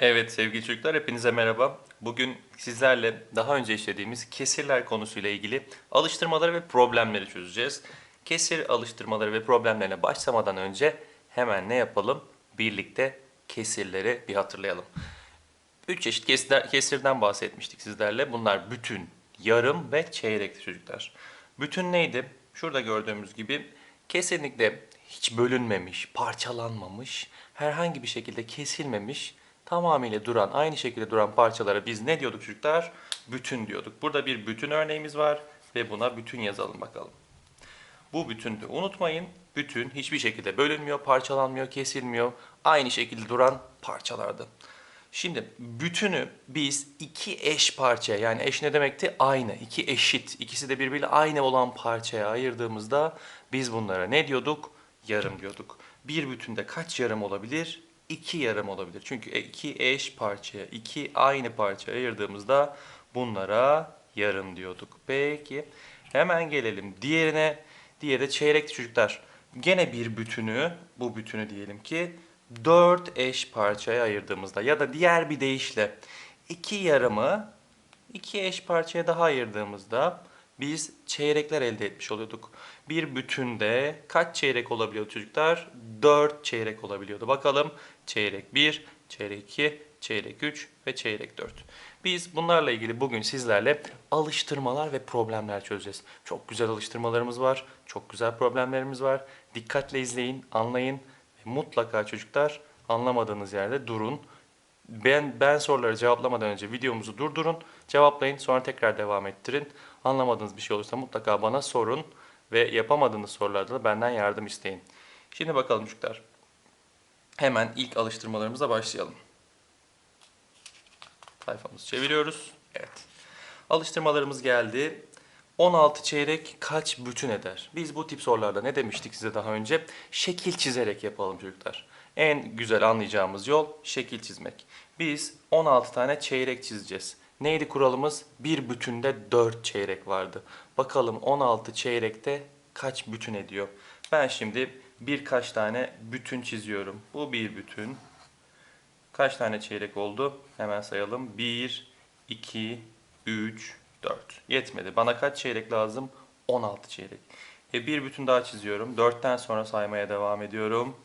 Evet sevgili çocuklar hepinize merhaba. Bugün sizlerle daha önce işlediğimiz kesirler konusuyla ilgili alıştırmaları ve problemleri çözeceğiz. Kesir alıştırmaları ve problemlerine başlamadan önce hemen ne yapalım? Birlikte kesirleri bir hatırlayalım. Üç çeşit kesirler, kesirden bahsetmiştik sizlerle. Bunlar bütün, yarım ve çeyrekli çocuklar. Bütün neydi? Şurada gördüğümüz gibi kesinlikle hiç bölünmemiş, parçalanmamış, herhangi bir şekilde kesilmemiş, tamamıyla duran, aynı şekilde duran parçalara biz ne diyorduk çocuklar? Bütün diyorduk. Burada bir bütün örneğimiz var ve buna bütün yazalım bakalım. Bu bütündü. Unutmayın bütün hiçbir şekilde bölünmüyor, parçalanmıyor, kesilmiyor. Aynı şekilde duran parçalardı. Şimdi bütünü biz iki eş parçaya yani eş ne demekti? Aynı, iki eşit, ikisi de birbiriyle aynı olan parçaya ayırdığımızda biz bunlara ne diyorduk? Yarım diyorduk. Bir bütünde kaç yarım olabilir? İki yarım olabilir. Çünkü e, iki eş parçaya, iki aynı parçaya ayırdığımızda bunlara yarım diyorduk. Peki hemen gelelim diğerine. Diğeri de çeyrekli çocuklar. Gene bir bütünü, bu bütünü diyelim ki dört eş parçaya ayırdığımızda ya da diğer bir deyişle iki yarımı iki eş parçaya daha ayırdığımızda biz çeyrekler elde etmiş oluyorduk. Bir bütünde kaç çeyrek olabiliyordu çocuklar? Dört çeyrek olabiliyordu. Bakalım çeyrek 1, çeyrek 2, çeyrek 3 ve çeyrek 4. Biz bunlarla ilgili bugün sizlerle alıştırmalar ve problemler çözeceğiz. Çok güzel alıştırmalarımız var, çok güzel problemlerimiz var. Dikkatle izleyin, anlayın ve mutlaka çocuklar anlamadığınız yerde durun. Ben ben soruları cevaplamadan önce videomuzu durdurun, cevaplayın, sonra tekrar devam ettirin. Anlamadığınız bir şey olursa mutlaka bana sorun ve yapamadığınız sorularda da benden yardım isteyin. Şimdi bakalım çocuklar. Hemen ilk alıştırmalarımıza başlayalım. Sayfamızı çeviriyoruz. Evet. Alıştırmalarımız geldi. 16 çeyrek kaç bütün eder? Biz bu tip sorularda ne demiştik size daha önce? Şekil çizerek yapalım çocuklar. En güzel anlayacağımız yol şekil çizmek. Biz 16 tane çeyrek çizeceğiz. Neydi kuralımız? Bir bütünde 4 çeyrek vardı. Bakalım 16 çeyrekte kaç bütün ediyor? Ben şimdi birkaç tane bütün çiziyorum. Bu bir bütün. Kaç tane çeyrek oldu? Hemen sayalım. 1, 2, 3, 4. Yetmedi. Bana kaç çeyrek lazım? 16 çeyrek. E bir bütün daha çiziyorum. 4'ten sonra saymaya devam ediyorum.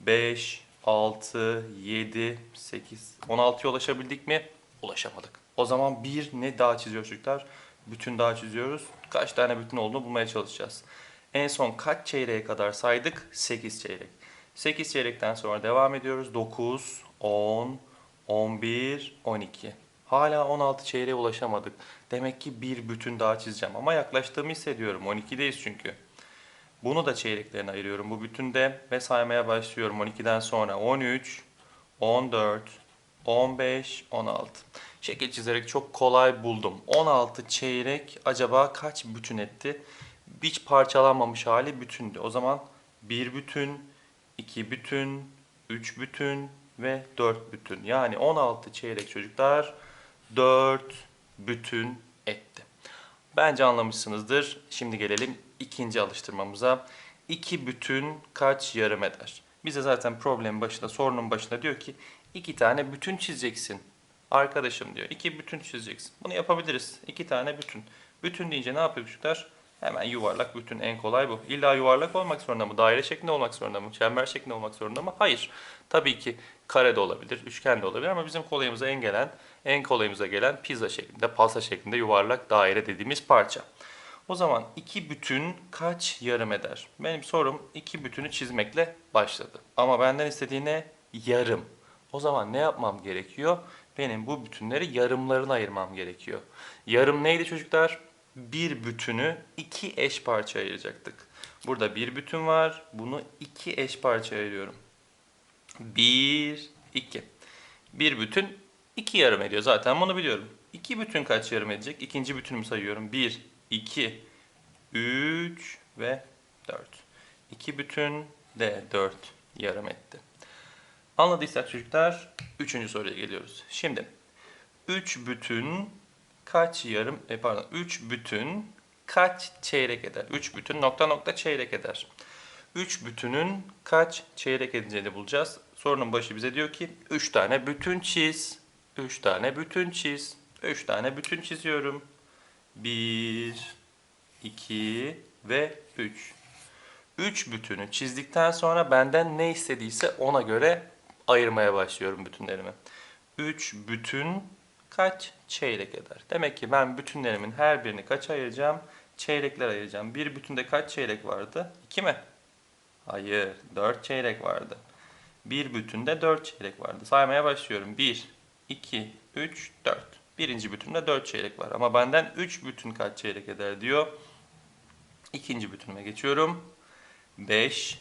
5, 6, 7, 8. 16'ya ulaşabildik mi? Ulaşamadık. O zaman bir ne daha çiziyor çocuklar? Bütün daha çiziyoruz. Kaç tane bütün olduğunu bulmaya çalışacağız. En son kaç çeyreğe kadar saydık? 8 çeyrek. 8 çeyrekten sonra devam ediyoruz. 9, 10, 11, 12. Hala 16 çeyreğe ulaşamadık. Demek ki bir bütün daha çizeceğim. Ama yaklaştığımı hissediyorum. 12'deyiz çünkü. Bunu da çeyreklerine ayırıyorum bu bütünde ve saymaya başlıyorum 12'den sonra 13, 14, 15, 16. Şekil çizerek çok kolay buldum. 16 çeyrek acaba kaç bütün etti? Hiç parçalanmamış hali bütündü. O zaman bir bütün, iki bütün, üç bütün ve dört bütün. Yani 16 çeyrek çocuklar 4 bütün etti. Bence anlamışsınızdır. Şimdi gelelim ikinci alıştırmamıza. İki bütün kaç yarım eder? Bize zaten problemin başında, sorunun başında diyor ki iki tane bütün çizeceksin. Arkadaşım diyor. iki bütün çizeceksin. Bunu yapabiliriz. İki tane bütün. Bütün deyince ne yapıyor çocuklar? Hemen yuvarlak bütün en kolay bu. İlla yuvarlak olmak zorunda mı? Daire şeklinde olmak zorunda mı? Çember şeklinde olmak zorunda mı? Hayır. Tabii ki kare de olabilir, üçgen de olabilir ama bizim kolayımıza en gelen, en kolayımıza gelen pizza şeklinde, pasta şeklinde yuvarlak daire dediğimiz parça. O zaman iki bütün kaç yarım eder? Benim sorum iki bütünü çizmekle başladı. Ama benden istediği ne? Yarım. O zaman ne yapmam gerekiyor? Benim bu bütünleri yarımlarına ayırmam gerekiyor. Yarım neydi çocuklar? Bir bütünü iki eş parçaya ayıracaktık. Burada bir bütün var. Bunu iki eş parçaya ayırıyorum. Bir, iki. Bir bütün iki yarım ediyor. Zaten bunu biliyorum. İki bütün kaç yarım edecek? İkinci bütünümü sayıyorum. Bir, iki, üç ve dört. İki bütün de dört yarım etti. Anladıysak çocuklar üçüncü soruya geliyoruz. Şimdi üç bütün kaç yarım, e pardon üç bütün kaç çeyrek eder? Üç bütün nokta nokta çeyrek eder. 3 bütünün kaç çeyrek edeceğini bulacağız. Sorunun başı bize diyor ki 3 tane bütün çiz. 3 tane bütün çiz. 3 tane bütün çiziyorum. 1, 2 ve 3. 3 bütünü çizdikten sonra benden ne istediyse ona göre ayırmaya başlıyorum bütünlerimi. 3 bütün kaç çeyrek eder? Demek ki ben bütünlerimin her birini kaç ayıracağım? Çeyrekler ayıracağım. Bir bütünde kaç çeyrek vardı? 2 mi? Hayır, 4 çeyrek vardı. Bir bütünde 4 çeyrek vardı. Saymaya başlıyorum. 1, 2, 3, 4. Birinci bütünde 4 çeyrek var. Ama benden 3 bütün kaç çeyrek eder diyor. İkinci bütünüme geçiyorum. 5,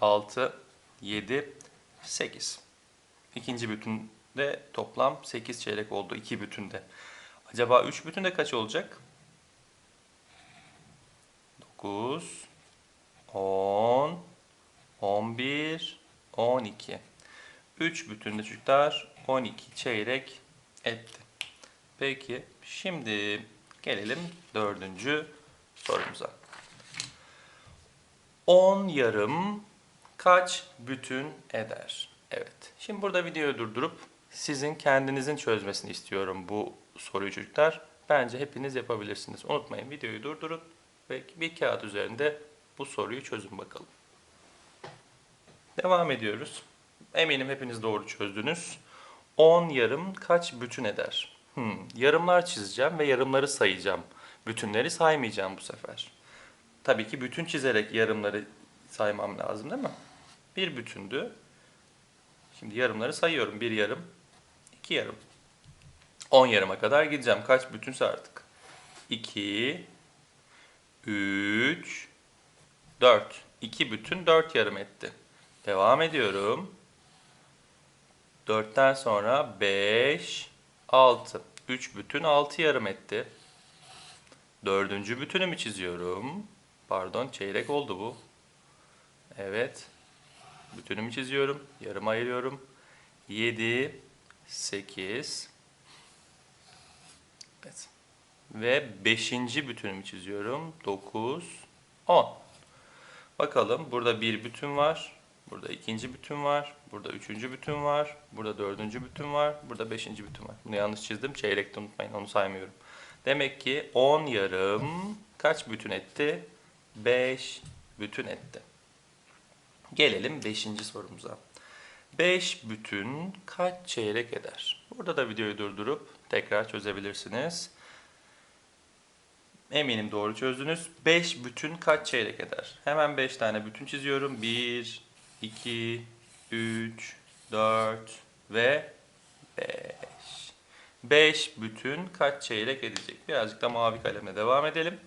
6, 7, 8. İkinci bütünde toplam 8 çeyrek oldu. 2 bütünde. Acaba 3 bütünde kaç olacak? 9, 10, 11, 12. 3 bütünde çocuklar 12 çeyrek etti. Peki şimdi gelelim dördüncü sorumuza. 10 yarım kaç bütün eder? Evet. Şimdi burada videoyu durdurup sizin kendinizin çözmesini istiyorum bu soruyu çocuklar. Bence hepiniz yapabilirsiniz. Unutmayın videoyu durdurun ve bir kağıt üzerinde bu soruyu çözün bakalım. Devam ediyoruz. Eminim hepiniz doğru çözdünüz. 10 yarım kaç bütün eder? Hmm, yarımlar çizeceğim ve yarımları sayacağım. Bütünleri saymayacağım bu sefer. Tabii ki bütün çizerek yarımları saymam lazım değil mi? Bir bütündü. Şimdi yarımları sayıyorum. Bir yarım, iki yarım. 10 yarıma kadar gideceğim. Kaç bütünse artık. 2, 3, 4. 2 bütün 4 yarım etti. Devam ediyorum. 4'ten sonra 5, 6. 3 bütün 6 yarım etti. Dördüncü bütünümü çiziyorum. Pardon çeyrek oldu bu. Evet. Bütünümü çiziyorum. Yarım ayırıyorum. 7, 8. Evet. Ve beşinci bütünümü çiziyorum. 9, 10. Bakalım burada bir bütün var. Burada ikinci bütün var. Burada üçüncü bütün var. Burada dördüncü bütün var. Burada beşinci bütün var. Bunu yanlış çizdim. Çeyrekte unutmayın. Onu saymıyorum. Demek ki 10 yarım kaç bütün etti? 5 bütün etti. Gelelim 5. sorumuza. 5 bütün kaç çeyrek eder? Burada da videoyu durdurup tekrar çözebilirsiniz. Eminim doğru çözdünüz. 5 bütün kaç çeyrek eder? Hemen 5 tane bütün çiziyorum. 1, 2, 3, 4 ve 5. 5 bütün kaç çeyrek edecek? Birazcık da mavi kalemle devam edelim.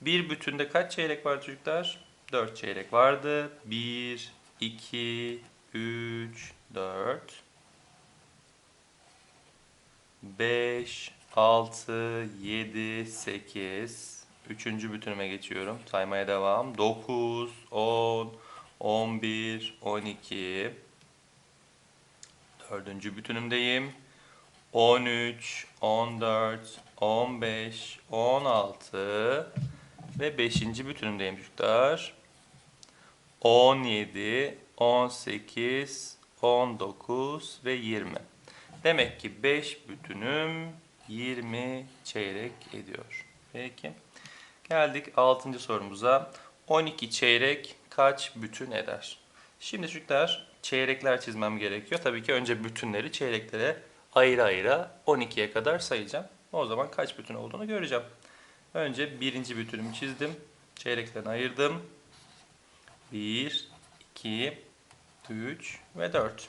Bir bütünde kaç çeyrek var çocuklar? 4 çeyrek vardı. 1, 2, 3, 4, 5, 6, 7, 8. Üçüncü bütünüme geçiyorum. Saymaya devam. 9, 10, 11, 12. Dördüncü bütünümdeyim. 13, 14, 15, 16 ve 5. bütünümdeyim çocuklar. 17, 18, 19 ve 20. Demek ki 5 bütünüm 20 çeyrek ediyor. Peki. Geldik 6. sorumuza. 12 çeyrek kaç bütün eder? Şimdi çocuklar çeyrekler çizmem gerekiyor. Tabii ki önce bütünleri çeyreklere ayrı ayrı 12'ye kadar sayacağım. O zaman kaç bütün olduğunu göreceğim. Önce birinci bütünümü çizdim. Çeyreklerine ayırdım. 1, 2, 3 ve 4.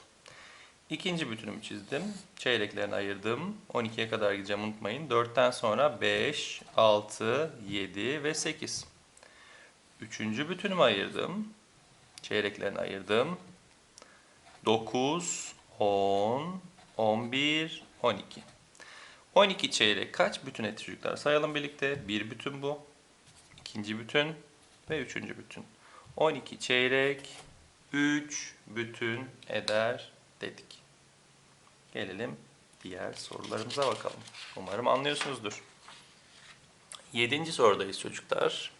İkinci bütünümü çizdim. Çeyreklerini ayırdım. 12'ye kadar gideceğim unutmayın. 4'ten sonra 5, 6, 7 ve 8. Üçüncü bütünümü ayırdım. Çeyreklerini ayırdım. 9, 10, 11, 12. 12 çeyrek kaç bütün etti? Sayalım birlikte. Bir bütün bu. ikinci bütün ve üçüncü bütün. 12 çeyrek 3 bütün eder dedik. Gelelim diğer sorularımıza bakalım. Umarım anlıyorsunuzdur. Yedinci sorudayız çocuklar.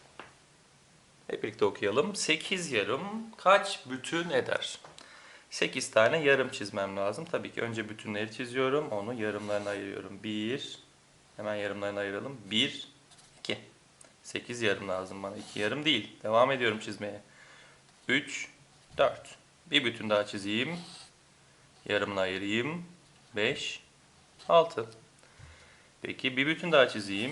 Hep birlikte okuyalım. 8 yarım kaç bütün eder? 8 tane yarım çizmem lazım. Tabii ki önce bütünleri çiziyorum. Onu yarımlarına ayırıyorum. 1. Hemen yarımlarına ayıralım. 1, 2. 8 yarım lazım bana. 2 yarım değil. Devam ediyorum çizmeye. 3, 4. Bir bütün daha çizeyim. Yarımına ayırayım. 5, 6. Peki bir bütün daha çizeyim.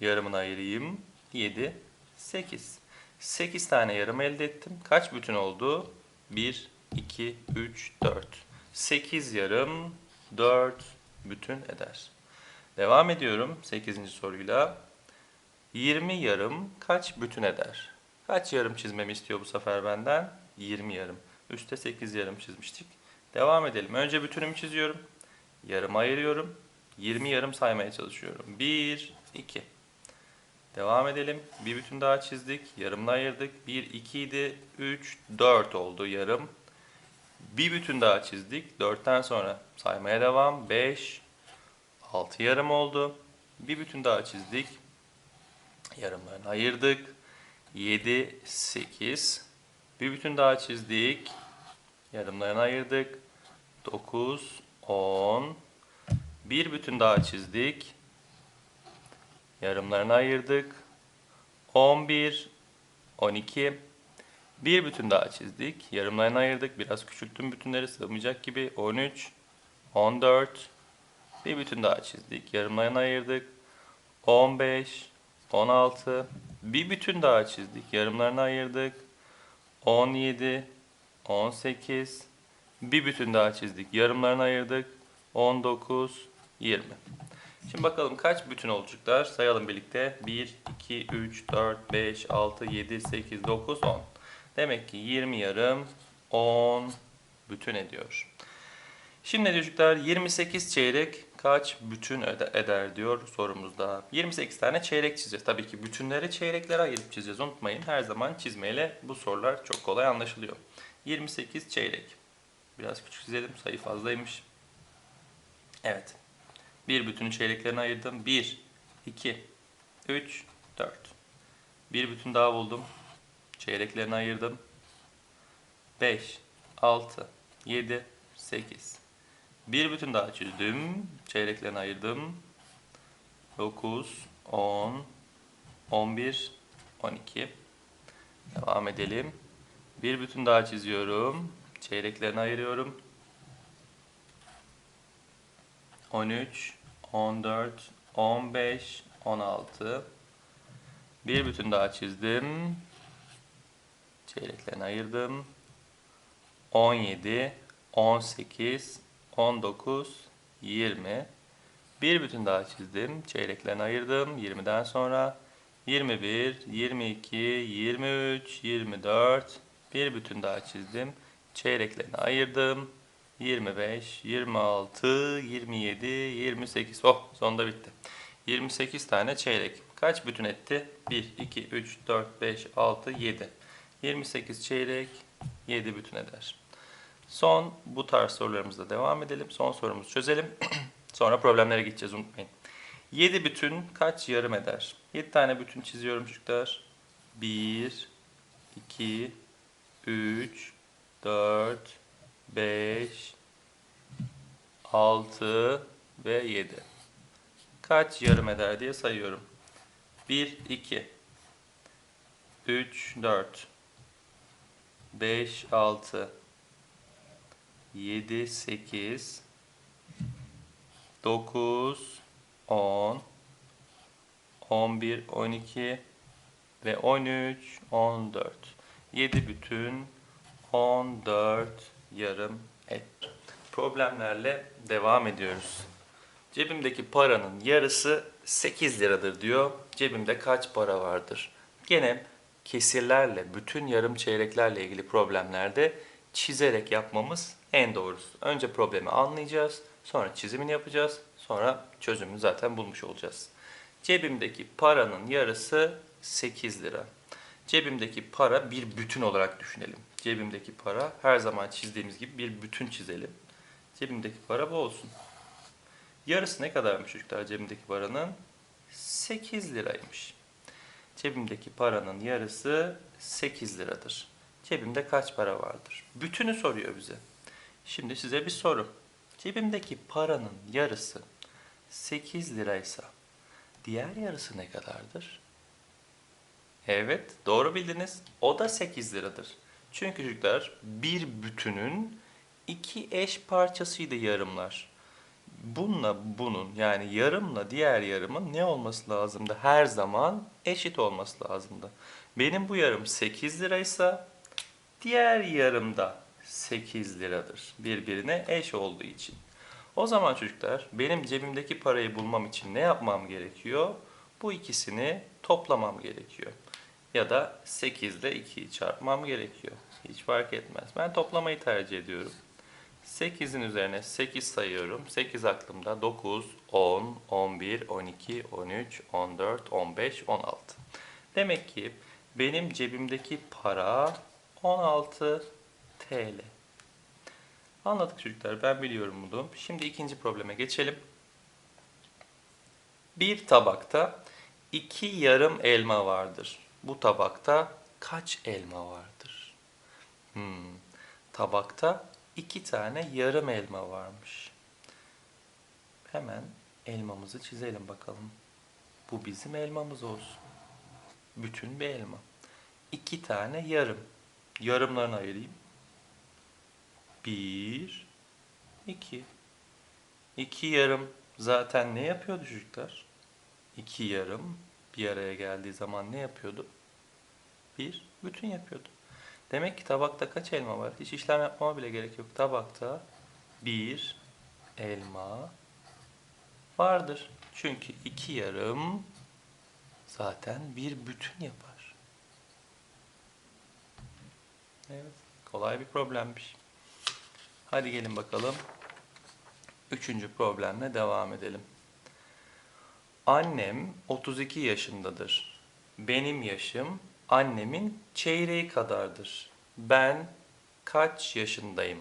Yarımını ayırayım. 7, 8. 8 tane yarım elde ettim. Kaç bütün oldu? 1, 2, 3, 4. 8 yarım 4 bütün eder. Devam ediyorum 8. soruyla. 20 yarım kaç bütün eder? Kaç yarım çizmemi istiyor bu sefer benden? 20 yarım. Üste 8 yarım çizmiştik. Devam edelim. Önce bütünümü çiziyorum. Yarım ayırıyorum. 20 yarım saymaya çalışıyorum. 1, 2. Devam edelim. Bir bütün daha çizdik. Yarımını ayırdık. 1, 2 idi. 3, 4 oldu yarım. Bir bütün daha çizdik. 4'ten sonra saymaya devam. 5, 6 yarım oldu. Bir bütün daha çizdik. Yarımlarını ayırdık. 7, 8. Bir bütün daha çizdik. Yarımlarını ayırdık. 9, 10. Bir bütün daha çizdik. Yarımlarını ayırdık. 11, 12. Bir bütün daha çizdik. Yarımlarını ayırdık. Biraz küçülttüm bütünleri sığmayacak gibi. 13, 14. Bir bütün daha çizdik. Yarımlarını ayırdık. 15, 16. Bir bütün daha çizdik. Yarımlarını ayırdık. 17, 18. Bir bütün daha çizdik. Yarımlarını ayırdık. 19, 20. Şimdi bakalım kaç bütün olacaklar? Sayalım birlikte. 1, 2, 3, 4, 5, 6, 7, 8, 9, 10. Demek ki 20 yarım 10 bütün ediyor. Şimdi çocuklar 28 çeyrek kaç bütün ede- eder diyor sorumuzda. 28 tane çeyrek çizeceğiz. Tabii ki bütünleri çeyreklere ayırıp çizeceğiz. Unutmayın her zaman çizmeyle bu sorular çok kolay anlaşılıyor. 28 çeyrek. Biraz küçük çizelim sayı fazlaymış. Evet. Bir bütünü çeyreklerine ayırdım. 1, 2, 3, 4. Bir bütün daha buldum. Çeyreklerini ayırdım. 5, 6, 7, 8. Bir bütün daha çizdim. Çeyreklerini ayırdım. 9, 10, 11, 12. Devam edelim. Bir bütün daha çiziyorum. Çeyreklerini ayırıyorum. 13, 14, 15, 16. Bir bütün daha çizdim. Çeyreklerini ayırdım. 17, 18, 19, 20. Bir bütün daha çizdim. Çeyreklerini ayırdım. 20'den sonra 21, 22, 23, 24. Bir bütün daha çizdim. Çeyreklerini ayırdım. 25, 26, 27, 28. Oh sonunda bitti. 28 tane çeyrek. Kaç bütün etti? 1, 2, 3, 4, 5, 6, 7. 28 çeyrek 7 bütün eder. Son bu tarz sorularımızla devam edelim. Son sorumuzu çözelim. Sonra problemlere gideceğiz unutmayın. 7 bütün kaç yarım eder? 7 tane bütün çiziyorum çocuklar. 1, 2, 3, 4, 5, 6 ve 7. Kaç yarım eder diye sayıyorum. 1, 2, 3, 4, 5, 6, 7, 8, 9, 10, 11, 12 ve 13, 14. 7 bütün 14 yarım et. Problemlerle devam ediyoruz. Cebimdeki paranın yarısı 8 liradır diyor. Cebimde kaç para vardır? Gene kesirlerle, bütün yarım çeyreklerle ilgili problemlerde çizerek yapmamız en doğrusu. Önce problemi anlayacağız, sonra çizimini yapacağız, sonra çözümünü zaten bulmuş olacağız. Cebimdeki paranın yarısı 8 lira. Cebimdeki para bir bütün olarak düşünelim. Cebimdeki para her zaman çizdiğimiz gibi bir bütün çizelim. Cebimdeki para bu olsun. Yarısı ne kadarmış çocuklar cebimdeki paranın? 8 liraymış. Cebimdeki paranın yarısı 8 liradır. Cebimde kaç para vardır? Bütünü soruyor bize. Şimdi size bir soru. Cebimdeki paranın yarısı 8 liraysa diğer yarısı ne kadardır? Evet, doğru bildiniz. O da 8 liradır. Çünkü çocuklar bir bütünün iki eş parçasıydı yarımlar. Bununla bunun yani yarımla diğer yarımın ne olması lazımdı? Her zaman eşit olması lazımdı. Benim bu yarım 8 liraysa diğer yarım da 8 liradır. Birbirine eş olduğu için. O zaman çocuklar benim cebimdeki parayı bulmam için ne yapmam gerekiyor? Bu ikisini toplamam gerekiyor. Ya da 8 ile 2'yi çarpmam gerekiyor. Hiç fark etmez. Ben toplamayı tercih ediyorum. 8'in üzerine 8 sayıyorum. 8 aklımda 9, 10, 11, 12, 13, 14, 15, 16. Demek ki benim cebimdeki para 16 TL. Anladık çocuklar. Ben biliyorum bunu. Şimdi ikinci probleme geçelim. Bir tabakta iki yarım elma vardır. Bu tabakta kaç elma vardır? Hmm. Tabakta iki tane yarım elma varmış. Hemen elmamızı çizelim bakalım. Bu bizim elmamız olsun. Bütün bir elma. İki tane yarım. Yarımlarını ayırayım. Bir, iki. İki yarım zaten ne yapıyordu çocuklar? İki yarım bir araya geldiği zaman ne yapıyordu? Bir bütün yapıyordu. Demek ki tabakta kaç elma var? Hiç işlem yapmama bile gerek yok. Tabakta bir elma vardır. Çünkü iki yarım zaten bir bütün yapar. Evet, kolay bir problemmiş. Hadi gelin bakalım. Üçüncü problemle devam edelim. Annem 32 yaşındadır. Benim yaşım annemin çeyreği kadardır. Ben kaç yaşındayım?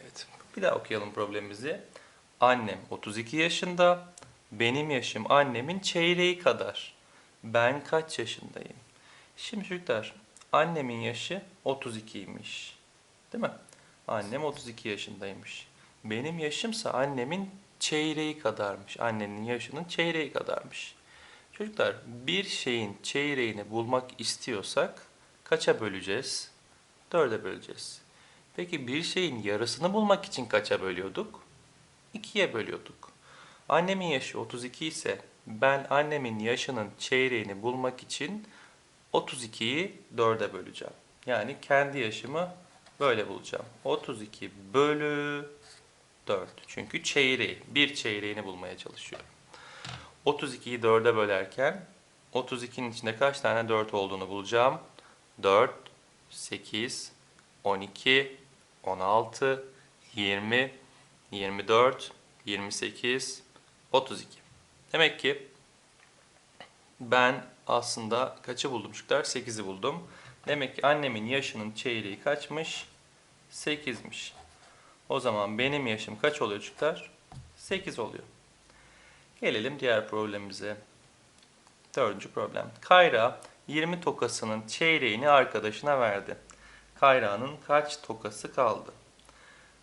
Evet, bir daha okuyalım problemimizi. Annem 32 yaşında. Benim yaşım annemin çeyreği kadar. Ben kaç yaşındayım? Şimdi çocuklar, annemin yaşı 32'ymiş. Değil mi? Annem 32 yaşındaymış. Benim yaşımsa annemin çeyreği kadarmış. Annenin yaşının çeyreği kadarmış. Çocuklar bir şeyin çeyreğini bulmak istiyorsak kaça böleceğiz? Dörde böleceğiz. Peki bir şeyin yarısını bulmak için kaça bölüyorduk? İkiye bölüyorduk. Annemin yaşı 32 ise ben annemin yaşının çeyreğini bulmak için 32'yi 4'e böleceğim. Yani kendi yaşımı böyle bulacağım. 32 bölü 4. Çünkü çeyreği, bir çeyreğini bulmaya çalışıyorum. 32'yi 4'e bölerken 32'nin içinde kaç tane 4 olduğunu bulacağım. 4, 8, 12, 16, 20, 24, 28, 32. Demek ki ben aslında kaçı buldum çocuklar? 8'i buldum. Demek ki annemin yaşının çeyreği kaçmış? 8'miş. O zaman benim yaşım kaç oluyor çocuklar? 8 oluyor. Gelelim diğer problemimize. Dördüncü problem. Kayra 20 tokasının çeyreğini arkadaşına verdi. Kayra'nın kaç tokası kaldı?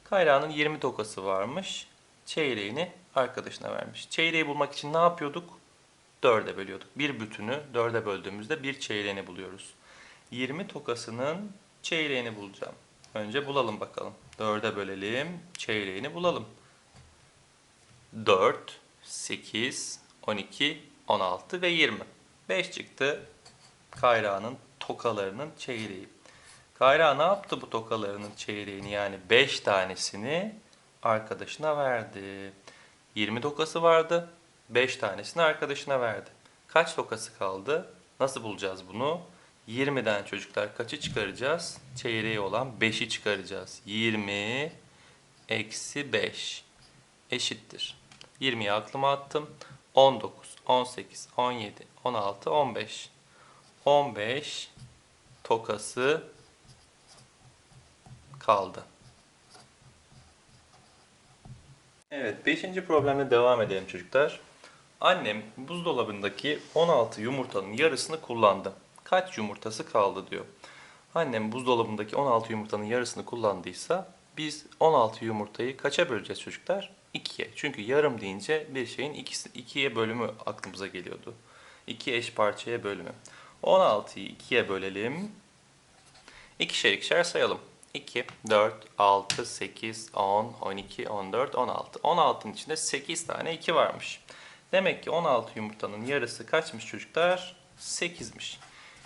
Kayra'nın 20 tokası varmış. Çeyreğini arkadaşına vermiş. Çeyreği bulmak için ne yapıyorduk? Dörde bölüyorduk. Bir bütünü dörde böldüğümüzde bir çeyreğini buluyoruz. 20 tokasının çeyreğini bulacağım. Önce bulalım bakalım. Dörde bölelim. Çeyreğini bulalım. 4, 8, 12, 16 ve 20. 5 çıktı. Kayra'nın tokalarının çeyreği. Kayra ne yaptı bu tokalarının çeyreğini yani 5 tanesini arkadaşına verdi. 20 tokası vardı. 5 tanesini arkadaşına verdi. Kaç tokası kaldı? Nasıl bulacağız bunu? 20'den çocuklar kaçı çıkaracağız? Çeyreği olan 5'i çıkaracağız. 20 eksi 5 eşittir. 20'yi aklıma attım. 19, 18, 17, 16, 15. 15 tokası kaldı. Evet, 5. problemle devam edelim çocuklar. Annem buzdolabındaki 16 yumurtanın yarısını kullandı. Kaç yumurtası kaldı diyor. Annem buzdolabındaki 16 yumurtanın yarısını kullandıysa biz 16 yumurtayı kaça böleceğiz çocuklar? 2'ye. Çünkü yarım deyince bir şeyin ikisi, ikiye bölümü aklımıza geliyordu. İki eş parçaya bölümü. 16'yı 2'ye bölelim. İkişer ikişer sayalım. 2, 4, 6, 8, 10, 12, 14, 16. 16'nın içinde 8 tane 2 varmış. Demek ki 16 yumurtanın yarısı kaçmış çocuklar? 8'miş.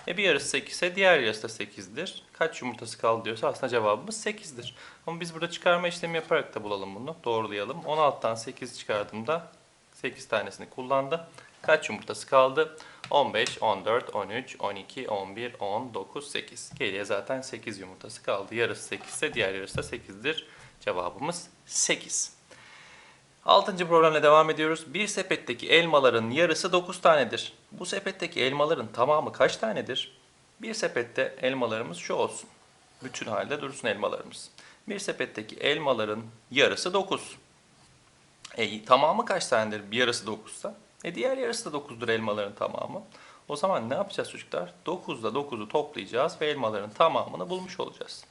E bir yarısı 8 ise diğer yarısı da 8'dir. Kaç yumurtası kaldı diyorsa aslında cevabımız 8'dir. Ama biz burada çıkarma işlemi yaparak da bulalım bunu. Doğrulayalım. 16'dan 8 çıkardığımda 8 tanesini kullandı. Kaç yumurtası kaldı? 15, 14, 13, 12, 11, 10, 9, 8. Geriye zaten 8 yumurtası kaldı. Yarısı 8 ise diğer yarısı da 8'dir. Cevabımız 8. Altıncı problemle devam ediyoruz. Bir sepetteki elmaların yarısı 9 tanedir. Bu sepetteki elmaların tamamı kaç tanedir? Bir sepette elmalarımız şu olsun. Bütün halde dursun elmalarımız. Bir sepetteki elmaların yarısı 9. E, tamamı kaç tanedir? Bir yarısı 9'sa. E diğer yarısı da 9'dur elmaların tamamı. O zaman ne yapacağız çocuklar? 9'da 9'u toplayacağız ve elmaların tamamını bulmuş olacağız.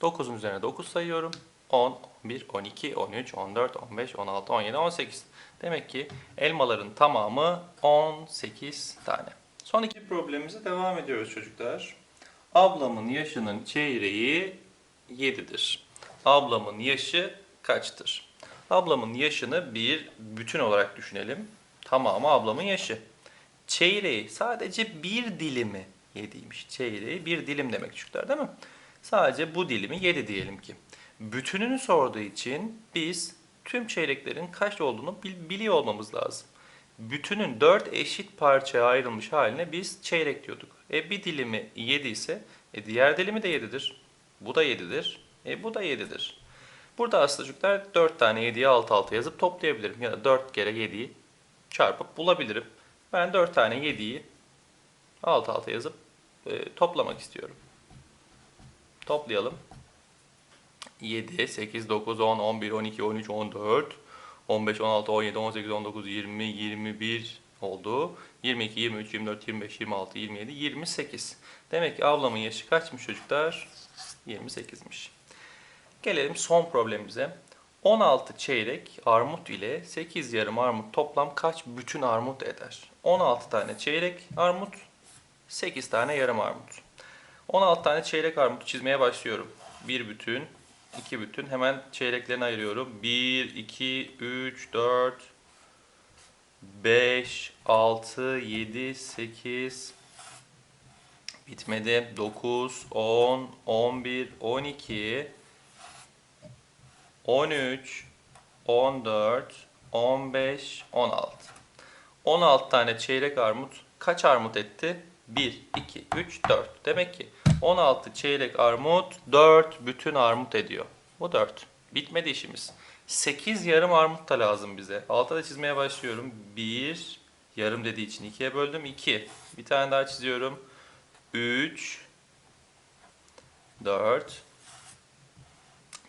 9'un üzerine 9 sayıyorum. 10, 11, 12, 13, 14, 15, 16, 17, 18. Demek ki elmaların tamamı 18 tane. Son iki problemimize devam ediyoruz çocuklar. Ablamın yaşının çeyreği 7'dir. Ablamın yaşı kaçtır? Ablamın yaşını bir bütün olarak düşünelim. Tamamı ablamın yaşı. Çeyreği sadece bir dilimi 7'ymiş. Çeyreği bir dilim demek çocuklar değil mi? Sadece bu dilimi 7 diyelim ki. Bütününü sorduğu için biz tüm çeyreklerin kaç olduğunu bil- biliyor olmamız lazım. Bütünün 4 eşit parçaya ayrılmış haline biz çeyrek diyorduk. E bir dilimi 7 ise e diğer dilimi de 7'dir. Bu da 7'dir. E bu da 7'dir. Burada aslında çocuklar 4 tane 7'yi alt alta yazıp toplayabilirim. Ya da 4 kere 7'yi çarpıp bulabilirim. Ben 4 tane 7'yi alt alta yazıp e, toplamak istiyorum. Toplayalım. 7, 8, 9, 10, 11, 12, 13, 14, 15, 16, 17, 18, 19, 20, 21 oldu. 22, 23, 24, 25, 26, 27, 28. Demek ki ablamın yaşı kaçmış çocuklar? 28'miş. Gelelim son problemimize. 16 çeyrek armut ile 8 yarım armut toplam kaç bütün armut eder? 16 tane çeyrek armut, 8 tane yarım armut. 16 tane çeyrek armutu çizmeye başlıyorum. Bir bütün, iki bütün. Hemen çeyreklerini ayırıyorum. 1, 2, 3, 4, 5, 6, 7, 8, bitmedi. 9, 10, 11, 12, 13, 14, 15, 16. 16 tane çeyrek armut kaç armut etti? 1, 2, 3, 4. Demek ki 16 çeyrek armut 4 bütün armut ediyor. Bu 4. Bitmedi işimiz. 8 yarım armut da lazım bize. Alta da çizmeye başlıyorum. 1, yarım dediği için 2'ye böldüm. 2. Bir tane daha çiziyorum. 3, 4,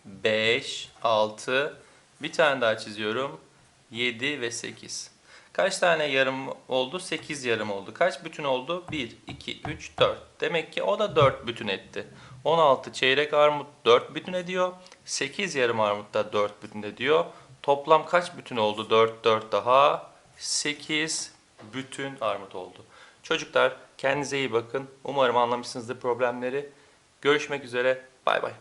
5, 6, bir tane daha çiziyorum. 7 ve 8. Kaç tane yarım oldu? 8 yarım oldu. Kaç bütün oldu? 1, 2, 3, 4. Demek ki o da 4 bütün etti. 16 çeyrek armut 4 bütün ediyor. 8 yarım armut da 4 bütün ediyor. Toplam kaç bütün oldu? 4, 4 daha. 8 bütün armut oldu. Çocuklar kendinize iyi bakın. Umarım anlamışsınızdır problemleri. Görüşmek üzere. Bay bay.